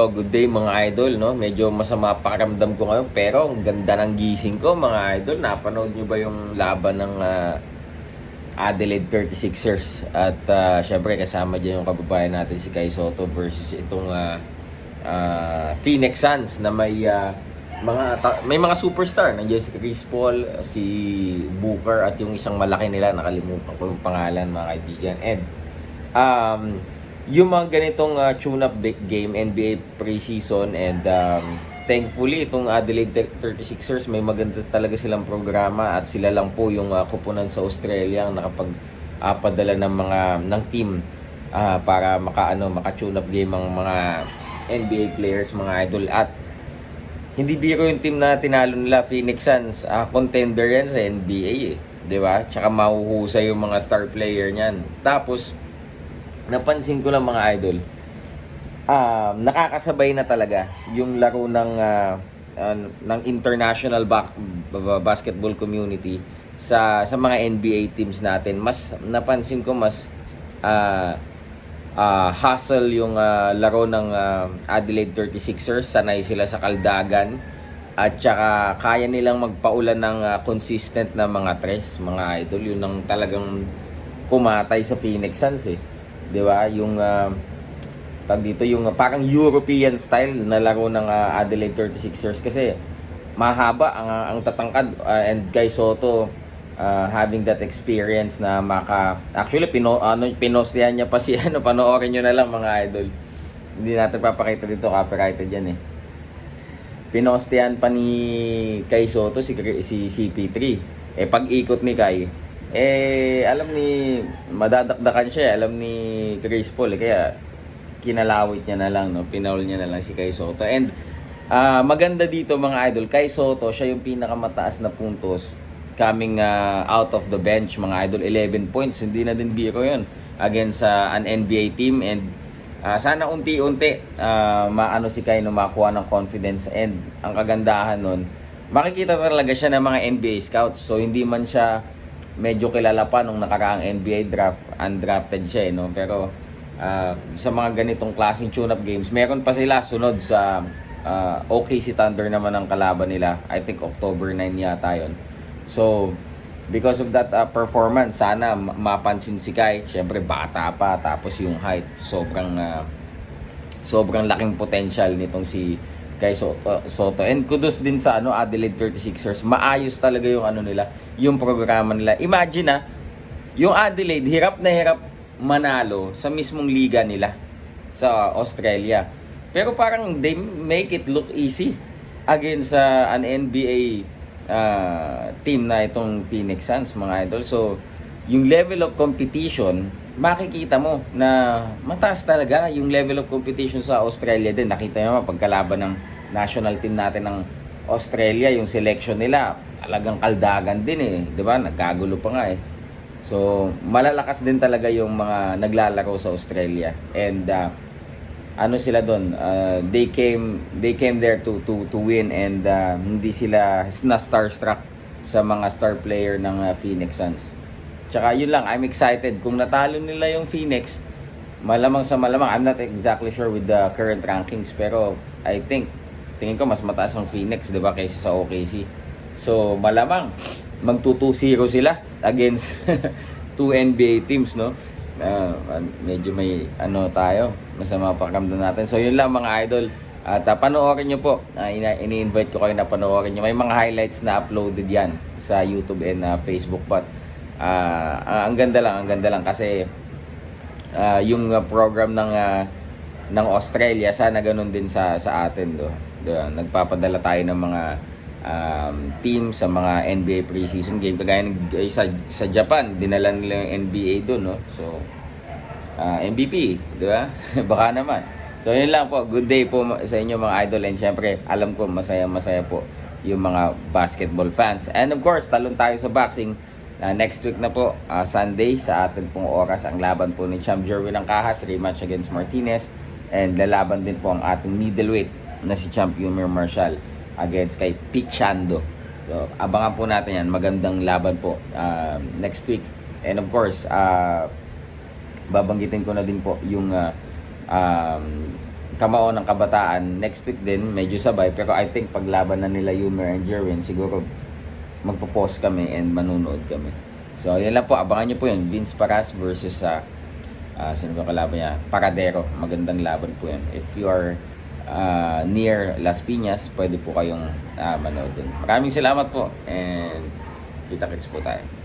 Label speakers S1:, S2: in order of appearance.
S1: So, good day mga idol, no? Medyo masama pakiramdam ko ngayon, pero ang ganda ng gising ko mga idol. Napanood nyo ba yung laban ng ah, Adelaide 36ers? At ah, syempre kasama dyan yung kababayan natin si Kai Soto versus itong ah, ah, Phoenix Suns na may ah, mga may mga superstar. Nandiyan si Chris Paul, si Booker at yung isang malaki nila, nakalimutan ko yung pangalan mga kaibigan. And um, yung mga ganitong uh, tune-up game, NBA preseason, and um, thankfully, itong Adelaide 36ers, may maganda talaga silang programa at sila lang po yung uh, kupunan sa Australia ang nakapag uh, ng mga ng team uh, para maka ano maka tune up game ang mga NBA players mga idol. At hindi biro yung team na tinalo nila Phoenix Suns. Ah, contender yan sa NBA eh 'di ba? Tsaka mahuhusay yung mga star player niyan. Tapos napansin ko lang mga idol, um, nakakasabay na talaga yung laro ng ah, ah, ng international back, ba- basketball community sa sa mga NBA teams natin. Mas napansin ko mas ah ah, hustle yung ah, laro ng ah, Adelaide 36ers, sanay sila sa kaldagan at saka kaya nilang magpaulan ng ah, consistent na mga tres, mga idol. Yun ang talagang kumatay sa Phoenix Suns eh. 'Di ba? Yung ah, tag dito yung ah, parang European style na laro ng ah, Adelaide 36ers kasi mahaba ang ang tatangkad ah, and Guy Soto ah, having that experience na maka actually pino ano pinostihan niya pa si ano panoorin niyo na lang mga idol. Hindi natin papakita dito copyrighted yan eh. Pinostihan pa ni Kai Soto si si CP3. Eh pag ikot ni Kai, eh alam ni madadakdakan siya, eh. alam ni Chris Paul eh, kaya kinalawit niya na lang no, pinaul niya na lang si Kai Soto. And ah, maganda dito mga idol, Kai Soto siya yung pinakamataas na puntos coming ah, out of the bench mga idol. 11 points. Hindi na din biro yun against sa an NBA team. And ah, sana unti-unti ah, maano si Kai no? Makuha ng confidence. And ang kagandahan nun makikita talaga siya ng mga NBA scouts. So hindi man siya medyo kilala pa nung nakaraang NBA draft undrafted siya eh, no pero ah, sa mga ganitong klaseng tune-up games meron pa sila sunod sa ah, OKC Thunder naman ang kalaban nila I think October 9 yata yon So, because of that uh, performance, sana ma- mapansin si Kai. Siyempre, bata pa. Tapos yung height, sobrang uh, sobrang laking potential nitong si Kai Soto, Soto. And kudos din sa ano Adelaide 36ers. Maayos talaga yung ano nila, yung programa nila. Imagine na, yung Adelaide, hirap na hirap manalo sa mismong liga nila sa Australia. Pero parang they make it look easy against uh, an NBA uh, team na itong Phoenix Suns mga idol. So, yung level of competition, makikita mo na mataas talaga yung level of competition sa Australia din. Nakita nyo pagkalaban ng national team natin ng Australia, yung selection nila, talagang kaldagan din eh. ba Nagkagulo pa nga eh. So, malalakas din talaga yung mga naglalaro sa Australia. And uh, ano sila doon, uh, they came they came there to to to win and uh, hindi sila na starstruck sa mga star player ng uh, Phoenix Suns. Tsaka yun lang, I'm excited. Kung natalo nila yung Phoenix, malamang sa malamang, I'm not exactly sure with the current rankings, pero I think, tingin ko mas mataas ang Phoenix, di ba, kaysa sa OKC. So, malamang, magtutu-0 sila against two NBA teams, no? Uh, medyo may ano tayo, masama pakiramdam natin. So, yun lang mga idol. At uh, panoorin nyo po, uh, ini-invite ko kayo na panoorin nyo. May mga highlights na uploaded yan sa YouTube and uh, Facebook. But, uh, ang ganda lang, ang ganda lang kasi uh, yung program ng uh, ng Australia sana ganun din sa sa atin do. do nagpapadala tayo ng mga um, team sa mga NBA preseason game. Kagaya ng eh, sa sa Japan dinala nila yung NBA doon no? So uh, MVP di ba? Baka naman. So yun lang po. Good day po sa inyo mga idol. And syempre alam ko masaya masaya po yung mga basketball fans. And of course talon tayo sa boxing Uh, next week na po, uh, Sunday, sa atin pong oras, ang laban po ni Champ Jerwin ng Kahas, rematch against Martinez. And lalaban din po ang ating middleweight na si Champ Yumer Marshall against kay Pichando. So, abangan po natin yan. Magandang laban po uh, next week. And of course, uh, babanggitin ko na din po yung uh, um, kamao ng kabataan. Next week din, medyo sabay. Pero I think paglaban na nila Yumer and Jerwin, siguro magpo-post kami and manunood kami. So, yan lang po. Abangan nyo po yun. Vince Paras versus sa ah, sino ba kalaban niya? Paradero. Magandang laban po yan. If you are ah, near Las Piñas, pwede po kayong ah, manood dun. Maraming salamat po and kita-kits po tayo.